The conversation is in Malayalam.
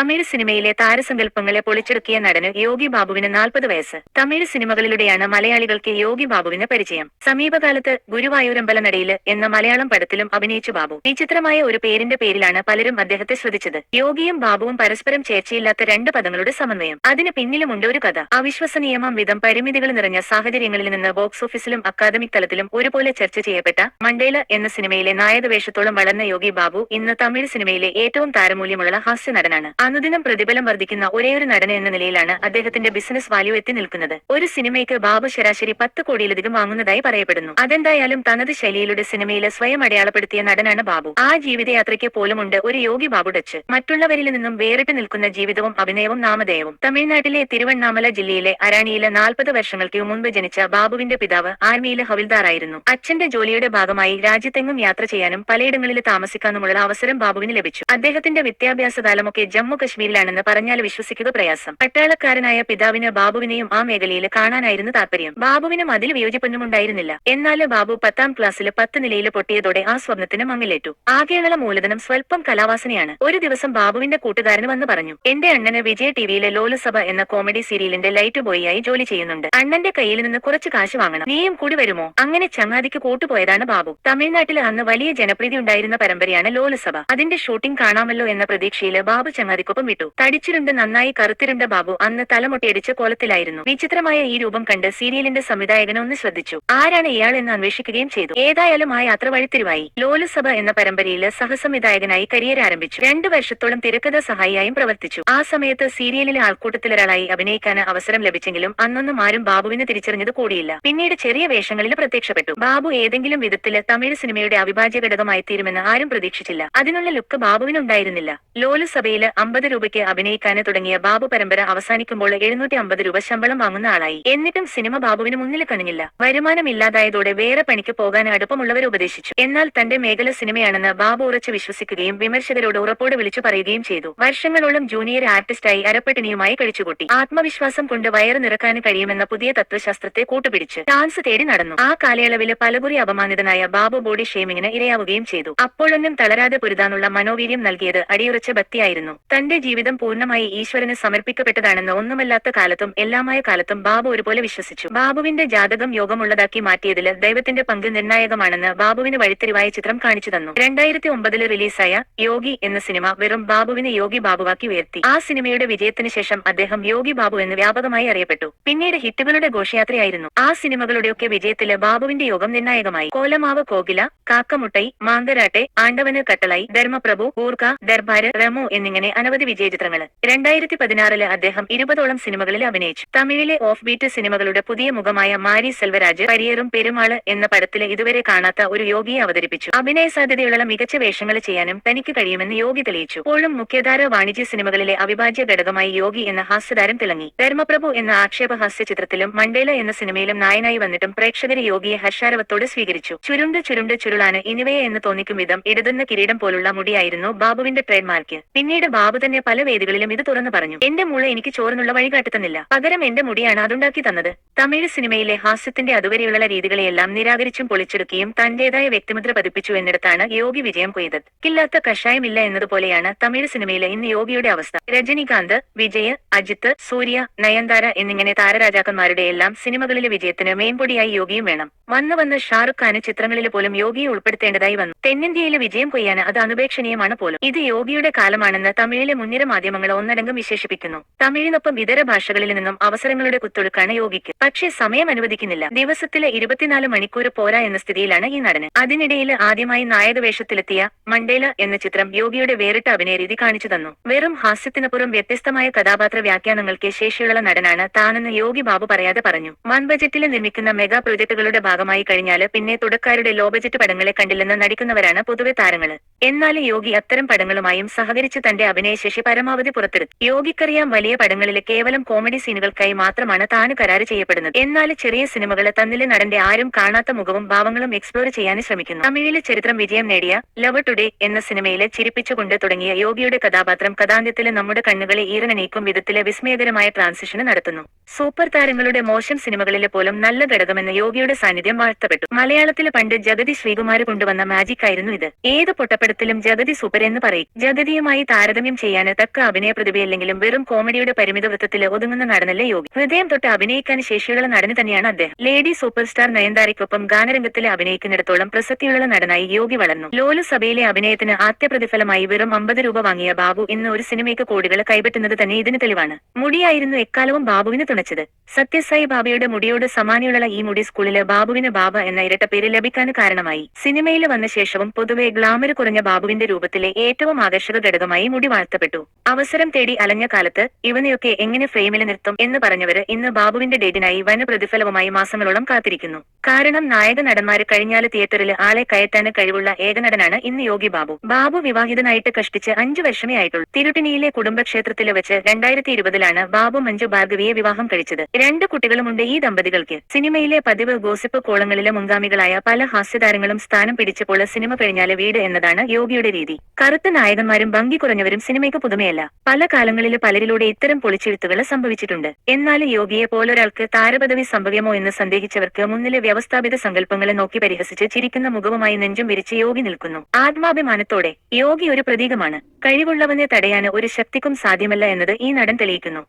തമിഴ് സിനിമയിലെ താരസങ്കല്പങ്ങളെ പൊളിച്ചെടുക്കിയ നടന് യോഗി ബാബുവിന് നാൽപ്പത് വയസ്സ്. തമിഴ് സിനിമകളിലൂടെയാണ് മലയാളികൾക്ക് യോഗി ബാബുവിന് പരിചയം. സമീപകാലത്ത് ഗുരുവായൂരമ്പല നടയിൽ എന്ന മലയാളം പടത്തിലും അഭിനയിച്ചു ബാബു. വിചിത്രമായ ഒരു പേരിന്റെ പേരിലാണ് പലരും അദ്ദേഹത്തെ ശ്രദ്ധിച്ചത്. യോഗിയും ബാബുവും പരസ്പരം ചേർച്ചയില്ലാത്ത രണ്ട് പദങ്ങളുടെ സമന്വയം. അതിന് പിന്നിലുമുണ്ട് ഒരു കഥ. അവിശ്വസനീയമാം വിധം പരിമിതികൾ നിറഞ്ഞ സാഹചര്യങ്ങളിൽ നിന്ന് ബോക്സ് ഓഫീസിലും അക്കാദമിക് തലത്തിലും ഒരുപോലെ ചർച്ച ചെയ്യപ്പെട്ട മണ്ടേല എന്ന സിനിമയിലെ നായക വേഷത്തോളം വളർന്ന യോഗി ബാബു ഇന്ന് തമിഴ് സിനിമയിലെ ഏറ്റവും താരമൂല്യമുള്ള ഹാസ്യ നടനാണ് അനുദിനം പ്രതിഫലം വർദ്ധിക്കുന്ന ഒരേയൊരു നടൻ എന്ന നിലയിലാണ് അദ്ദേഹത്തിന്റെ ബിസിനസ് വാല്യൂ എത്തി നിൽക്കുന്നത്. ഒരു സിനിമയ്ക്ക് ബാബു ശരാശരി പത്ത് കോടിയിലധികം വാങ്ങുന്നതായി പറയപ്പെടുന്നു. അതെന്തായാലും തനത് ശൈലിയിലൂടെ സിനിമയിലെ സ്വയം അടയാളപ്പെടുത്തിയ നടനാണ് ബാബു. ആ ജീവിതയാത്രയ്ക്ക് പോലുമുണ്ട് ഒരു യോഗി ബാബു ടച്ച് മറ്റുള്ളവരിൽ നിന്നും വേറിട്ട് നിൽക്കുന്ന ജീവിതവും അഭിനയവും നാമധേയവും. തമിഴ്നാട്ടിലെ തിരുവണ്ണാമല ജില്ലയിലെ അരാണിയിലെ നാൽപ്പത് വർഷങ്ങൾക്ക് മുൻപ് ജനിച്ച ബാബുവിന്റെ പിതാവ് ആർമിയിലെ ഹവിൽദാറായിരുന്നു. അച്ഛന്റെ ജോലിയുടെ ഭാഗമായി രാജ്യത്തെങ്ങും യാത്ര ചെയ്യാനും പലയിടങ്ങളിൽ താമസിക്കാനുമുള്ള അവസരം ബാബുവിന് ലഭിച്ചു. അദ്ദേഹത്തിന്റെ വിദ്യാഭ്യാസ കാലമൊക്കെ ജമ്മു കശ്മീരിലാണെന്ന് പറഞ്ഞാൽ വിശ്വസിക്കുക പ്രയാസം. പട്ടാളക്കാരനായ പിതാവിന് ബാബുവിനെയും ആ മേഖലയിൽ കാണാനായിരുന്നു താല്പര്യം ബാബുവിനും അതിൽ വിയോജിപ്പൊന്നും ഉണ്ടായിരുന്നില്ല എന്നാൽ ബാബു പത്താം ക്ലാസ്സിൽ പത്ത് നിലയിൽ പൊട്ടിയതോടെ ആ സ്വപ്നത്തിന് മങ്ങിലേറ്റു. ആകെയുള്ള മൂലധനം സ്വല്പം കലാവാസനയാണ്. ഒരു ദിവസം ബാബുവിന്റെ കൂട്ടുകാരന് വന്ന് പറഞ്ഞു എന്റെ അണ്ണന് വിജയ ടിവിയിലെ ലോലസഭ എന്ന കോമഡി സീരിയലിന്റെ ലൈറ്റ് ബോയിയായി ജോലി ചെയ്യുന്നുണ്ട്. അണ്ണന്റെ കയ്യിൽ നിന്ന് കുറച്ച് കാശ് വാങ്ങണം. നീയും കൂടി വരുമോ? അങ്ങനെ ചങ്ങാതിക്ക് കൂട്ടുപോയതാണ് ബാബു. തമിഴ്നാട്ടിൽ അന്ന് വലിയ ജനപ്രീതി ഉണ്ടായിരുന്ന പരമ്പരയാണ് ലോലസഭ. അതിന്റെ ഷൂട്ടിംഗ് കാണാമല്ലോ എന്ന പ്രതീക്ഷയിൽ ബാബു ചങ്ങാതിക്കൊപ്പം വിട്ടു. തടിച്ചിരുണ്ട് നന്നായി കറുത്തിരുണ്ട ബാബു അന്ന് തലമുട്ടിയടിച്ച് കോലത്തിലായിരുന്നു. വിചിത്രമായ ഈ രൂപം കണ്ട് സീരിയലിന്റെ സംവിധായകൻ ഒന്ന് ശ്രദ്ധിച്ചു. ആരാണ് ഇയാൾ എന്ന് അന്വേഷിക്കുകയും ചെയ്തു. ഏതായാലും ആ യാത്ര വഴിത്തിരിവായി. ലോലസഭ എന്ന പരമ്പരയിൽ സഹസംവിധായകനായി കരിയർ ആരംഭിച്ചു. രണ്ടു വർഷത്തോളം തിരക്കഥ സഹായിയായും പ്രവർത്തിച്ചു. ആ സമയത്ത് സീരിയലിലെ ആൾക്കൂട്ടത്തിലൊരാളായി അഭിനയിക്കാൻ അവസരം ലഭിച്ചെങ്കിലും അന്നൊന്നും ആരും ബാബുവിനെ തിരിച്ചറിഞ്ഞത് കൂടിയില്ല. പിന്നീട് ചെറിയ വേഷങ്ങളിൽ പ്രത്യക്ഷപ്പെട്ടു. ബാബു ഏതെങ്കിലും വിധത്തിൽ തമിഴ് സിനിമയുടെ അവിഭാജ്യ ഘടകമായി തീരുമെന്ന് ആരും പ്രതീക്ഷിച്ചില്ല. അതിനുള്ള ലുക്ക് ബാബുവിനുണ്ടായിരുന്നില്ല. ലോലസഭയിൽ അമ്പത് രൂപയ്ക്ക് അഭിനയിക്കാന് തുടങ്ങിയ ബാബു പരമ്പര അവസാനിക്കുമ്പോൾ എഴുന്നൂറ്റി അമ്പത് രൂപ ശമ്പളം വാങ്ങുന്ന ആളായി. എന്നിട്ടും സിനിമ ബാബുവിന് മുന്നിൽ കണിഞ്ഞില്ല. വരുമാനം ഇല്ലാതായതോടെ വേറെ പണിക്ക് പോകാൻ അടുപ്പമുള്ളവർ ഉപദേശിച്ചു. എന്നാൽ തന്റെ മേഖല സിനിമയാണെന്ന് ബാബു ഉറച്ചു വിശ്വസിക്കുകയും വിമർശകരോട് ഉറപ്പോട് വിളിച്ചു പറയുകയും ചെയ്തു. വർഷങ്ങളോളം ജൂനിയർ ആർട്ടിസ്റ്റായി അരപ്പെട്ടിനിയുമായി കഴിച്ചുകൂട്ടി. ആത്മവിശ്വാസം കൊണ്ട് വയറ് നിറക്കാൻ കഴിയുമെന്ന പുതിയ തത്വശാസ്ത്രത്തെ കൂട്ടുപിടിച്ച് ചാൻസ് തേടി നടന്നു. ആ കാലയളവിൽ പലകുറി അപമാനിതനായ ബാബു ബോഡി ഷേമിങ്ങിന് ഇരയാവുകയും ചെയ്തു. അപ്പോഴൊന്നും തളരാതെ പൊരുതാനുള്ള മനോവീര്യം നൽകിയത് അടിയുറച്ച ഭക്തിയായിരുന്നു. തന്റെ ജീവിതം പൂർണമായി ഈശ്വരന് സമർപ്പിക്കപ്പെട്ടതാണെന്ന് ഒന്നുമല്ലാത്ത കാലത്തും എല്ലാമായ കാലത്തും ബാബു ഒരുപോലെ വിശ്വസിച്ചു. ബാബുവിന്റെ ജാതകം യോഗമുള്ളതാക്കി മാറ്റിയതിൽ ദൈവത്തിന്റെ പങ്ക് നിർണായകമാണെന്ന് ബാബുവിന് വഴിത്തിരിവായ ചിത്രം കാണിച്ചു തന്നു. രണ്ടായിരത്തി ഒമ്പതിൽ റിലീസായ യോഗി എന്ന സിനിമ വെറും ബാബുവിനെ യോഗി ബാബുവാക്കി ഉയർത്തി. ആ സിനിമയുടെ വിജയത്തിന് ശേഷം അദ്ദേഹം യോഗി ബാബു എന്ന് വ്യാപകമായി അറിയപ്പെട്ടു. പിന്നീട് ഹിറ്റുകളുടെ ഘോഷയാത്രയായിരുന്നു. ആ സിനിമകളുടെയൊക്കെ വിജയത്തിൽ ബാബുവിന്റെ യോഗം നിർണായകമായി. കോലമാവ് കോകില കാക്കമുട്ടൈ മാങ്കരാട്ടെ ആണ്ടവന് കട്ടളായി ധർമ്മപ്രഭു ഊർക്ക ദർബാര് റമു എന്നിങ്ങനെ അനവധി വിജയ ചിത്രങ്ങൾ രണ്ടായിരത്തി പതിനാറിൽ അദ്ദേഹം ഇരുപതോളം സിനിമകളിൽ അഭിനയിച്ചു. തമിഴിലെ ഓഫ് ബീറ്റ് സിനിമകളുടെ പുതിയ മുഖമായ മാരി സെൽവരാജ് കരിയറും പെരുമാൾ എന്ന പടത്തിലെ ഇതുവരെ കാണാത്ത ഒരു യോഗിയെ അവതരിപ്പിച്ചു. അഭിനയ സാധ്യതയുള്ള മികച്ച വേഷങ്ങൾ ചെയ്യാനും തനിക്ക് കഴിയുമെന്ന് യോഗി തെളിയിച്ചു. ഇപ്പോഴും മുഖ്യധാര വാണിജ്യ സിനിമകളിലെ അവിഭാജ്യ ഘടകമായി യോഗി എന്ന ഹാസ്യതാരം തിളങ്ങി. ധർമ്മപ്രഭു എന്ന ആക്ഷേപഹാസ്യ ചിത്രത്തിലും മണ്ടേല എന്ന സിനിമയിലും നായനായി വന്നിട്ടും പ്രേക്ഷകരെ യോഗിയെ ഹർഷാരവത്തോടെ സ്വീകരിച്ചു. ചുരുണ്ട് ചുരുണ്ട് ചുരുളാണ് ഇനിവയെ എന്ന് തോന്നിക്കും വിധം ഇടതുന്ന കിരീടം പോലുള്ള മുടിയായിരുന്നു ബാബുവിന്റെ ട്രേഡ് മാർക്ക്. പിന്നീട് ബാബു തന്നെ പല വേദികളിലും ഇത് തുറന്നു പറഞ്ഞു. എന്റെ മുള എനിക്ക് ചോറിനുള്ള വഴി കാട്ടിത്തന്നില്ല പകരം എന്റെ മുടിയാണ് അതുണ്ടാക്കി തന്നത്. തമിഴ് സിനിമയിലെ ഹാസ്യത്തിന്റെ അതുവരെയുള്ള രീതികളെയെല്ലാം നിരാകരിച്ചും പൊളിച്ചെടുക്കുകയും തന്റേതായ വ്യക്തിമുദ്ര പതിപ്പിച്ചു എന്നിടത്താണ് യോഗി വിജയം കൊയ്തത്. കില്ലാത്ത കഷായമില്ല എന്നതുപോലെയാണ് തമിഴ് സിനിമയിലെ ഇന്ന് യോഗിയുടെ അവസ്ഥ. രജനികാന്ത് വിജയ് അജിത്ത് സൂര്യ നയൻതാര എന്നിങ്ങനെ താരരാജാക്കന്മാരുടെ എല്ലാം സിനിമകളിലെ വിജയത്തിന് മെയിൻപൊടിയായി യോഗിയും വേണം. വന്നു വന്ന് ഷാറുഖ് ഖാന് ചിത്രങ്ങളിൽ പോലും യോഗിയെ ഉൾപ്പെടുത്തേണ്ടതായി വന്നു. തെന്നിന്ത്യയിലെ വിജയം കൊയ്യാൻ അത് അനുപേക്ഷണീയമാണ് പോലും. ഇത് യോഗിയുടെ കാലമാണെന്ന് തമിഴിലെ മുൻനിര മാധ്യമങ്ങൾ ഒന്നടങ്കം വിശേഷിപ്പിക്കുന്നു. തമിഴിനൊപ്പം ഇതര ഭാഷകളിൽ നിന്നും അവസരങ്ങളുടെ കുത്തൊഴുക്കാണ് യോഗിക്ക്. പക്ഷേ സമയം അനുവദിക്കുന്നില്ല. ദിവസത്തിലെ ഇരുപത്തിനാല് മണിക്കൂർ പോരാ എന്ന സ്ഥിതിയിലാണ് ഈ നടന്. അതിനിടയിൽ ആദ്യമായി നായക വേഷത്തിലെത്തിയ മണ്ടേല എന്ന ചിത്രം യോഗിയുടെ വേറിട്ട അഭിനയ രീതി കാണിച്ചു തന്നു. വെറും ഹാസ്യത്തിനപ്പുറം വ്യത്യസ്തമായ കഥാപാത്ര വ്യാഖ്യാനങ്ങൾക്ക് ശേഷിയുള്ള നടനാണ് താനെന്ന് യോഗി ബാബു പറയാതെ പറഞ്ഞു. വൻ ബജറ്റിൽ നിർമ്മിക്കുന്ന മെഗാ പ്രോജക്ടുകളുടെ ഭാഗമായി കഴിഞ്ഞാൽ പിന്നെ തുടക്കാരുടെ ലോ ബജറ്റ് പടങ്ങളെ കണ്ടില്ലെന്ന് നടിക്കുന്നവരാണ് പൊതുവെ താരങ്ങൾ എന്നാൽ യോഗി അത്തരം പടങ്ങളുമായും സഹകരിച്ച് തന്റെ അഭിനയശേഷി പരമാവധി പുറത്തെടുത്തു. യോഗിക്കറിയാം വലിയ പടങ്ങളിലെ കേവലം കോമഡി സീനുകൾക്കായി മാത്രമാണ് താൻ കരാറ് ചെയ്യപ്പെടുന്നത്. എന്നാൽ ചെറിയ സിനിമകളെ തന്നിലെ നടന്റെ ആരും കാണാത്ത മുഖവും ഭാവങ്ങളും എക്സ്പ്ലോർ ചെയ്യാൻ ശ്രമിക്കുന്നു. തമിഴിലെ ചരിത്രം വിജയം നേടിയ ലവ് ടുഡേ എന്ന സിനിമയിലെ ചിരിപ്പിച്ചുകൊണ്ട് തുടങ്ങിയ യോഗിയുടെ കഥാപാത്രം കഥാന്ത്യത്തിലെ നമ്മുടെ കണ്ണുകളെ ഈറനണീക്കും വിധത്തിലെ വിസ്മയകരമായ ട്രാൻസിഷന് നടത്തുന്നു. സൂപ്പർ താരങ്ങളുടെ മോശം സിനിമകളിലെ പോലും നല്ല ഘടകമെന്ന യോഗിയുടെ സാന്നിധ്യം വാഴ്ത്തപ്പെട്ടു. മലയാളത്തിലെ പണ്ട് ജഗതി ശ്രീകുമാർ കൊണ്ടുവന്ന മാജിക് ആയിരുന്നു ഇത്. ഏത് പൊട്ടപ്പടത്തിലും ജഗതി സൂപ്പർ എന്ന് പറയും. ജഗതിയുമായി താരതമ്യം ചെയ്യ ചെയ്യാന് തക്ക അഭിനയ പ്രതിഭയില്ലെങ്കിലും വെറും കോമഡിയുടെ പരിമിത വൃത്തത്തിൽ ഒതുങ്ങുന്ന നടനല്ലേ യോഗി. ഹൃദയം തൊട്ട് അഭിനയിക്കാൻ ശേഷിയുള്ള നടന് തന്നെയാണ് അദ്ദേഹം. ലേഡി സൂപ്പർ സ്റ്റാർ നയൻതാരയ്ക്കൊപ്പം ഗാനരംഗത്തിൽ അഭിനയിക്കുന്നിടത്തോളം പ്രസക്തിയുള്ള നടനായി യോഗി വളർന്നു. ലോലു സഭയിലെ അഭിനയത്തിന് ആദ്യ പ്രതിഫലമായി വെറും അമ്പത് രൂപ വാങ്ങിയ ബാബു ഇന്ന് ഒരു സിനിമയ്ക്ക് കോടികൾ കൈപറ്റുന്നത് തന്നെ ഇതിന് തെളിവാണ്. മുടിയായിരുന്നു എക്കാലവും ബാബുവിന് തുണച്ചത്. സത്യസായി ബാബയുടെ മുടിയോട് സമാനയുള്ള ഈ മുടി സ്കൂളിൽ ബാബുവിന് ബാബ എന്ന ഇരട്ട പേര് ലഭിക്കാൻ കാരണമായി. സിനിമയിൽ വന്ന ശേഷവും പൊതുവെ ഗ്ലാമർ കുറഞ്ഞ ബാബുവിന്റെ രൂപത്തിലെ ഏറ്റവും ആകർഷക ഘടകമായി മുടി വാഴ്ത്തപ്പെട്ടു അവസരം തേടി അലഞ്ഞ കാലത്ത് ഇവനെയൊക്കെ എങ്ങനെ ഫ്രെയിമിൽ നിർത്തും എന്ന് പറഞ്ഞവര് ഇന്ന് ബാബുവിന്റെ ഡേറ്റിനായി വന പ്രതിഫലവുമായി മാസങ്ങളോളം കാത്തിരിക്കുന്നു. കാരണം നായക നടന്മാര് കഴിഞ്ഞാൽ തിയേറ്ററിൽ ആളെ കയറ്റാന് കഴിവുള്ള ഏക നടനാണ് ഇന്ന് യോഗി ബാബു. ബാബു വിവാഹിതനായിട്ട് കഷ്ടിച്ച് അഞ്ചു വർഷമേ ആയിട്ടുള്ളൂ. തിരുട്ടിനിയിലെ കുടുംബക്ഷേത്രത്തിൽ വെച്ച് രണ്ടായിരത്തി ഇരുപതിലാണ് ബാബു മഞ്ജു ഭാർഗവിയെ വിവാഹം കഴിച്ചത്. രണ്ട് കുട്ടികളുമുണ്ട് ഈ ദമ്പതികൾക്ക്. സിനിമയിലെ പതിവ് ഗോസിപ്പ് കോളങ്ങളിലെ മുൻഗാമികളായ പല ഹാസ്യതാരങ്ങളും സ്ഥാനം പിടിച്ചപ്പോൾ സിനിമ കഴിഞ്ഞാൽ വീട് എന്നതാണ് യോഗിയുടെ രീതി. കറുത്ത നായകന്മാരും ഭംഗി കുറഞ്ഞവരും സിനിമയ്ക്ക് പുതുമയല്ല. പല കാലങ്ങളിൽ പലരിലൂടെ ഇത്തരം പൊളിച്ചെഴുത്തുകൾ സംഭവിച്ചിട്ടുണ്ട്. എന്നാൽ യോഗിയെ പോലൊരാൾക്ക് താരപദവി സംഭവ്യമോ എന്ന് സന്ദേഹിച്ചവർക്ക് മുന്നിലെ വ്യവസ്ഥാപിത സങ്കല്പങ്ങളെ നോക്കി പരിഹസിച്ച് ചിരിക്കുന്ന മുഖവുമായി നെഞ്ചും വിരിച്ച് യോഗി നിൽക്കുന്നു. ആത്മാഭിമാനത്തോടെ യോഗി ഒരു പ്രതീകമാണ്. കഴിവുള്ളവനെ തടയാൻ ഒരു ശക്തിക്കും സാധ്യമല്ല എന്നത് ഈ നടൻ തെളിയിക്കുന്നു.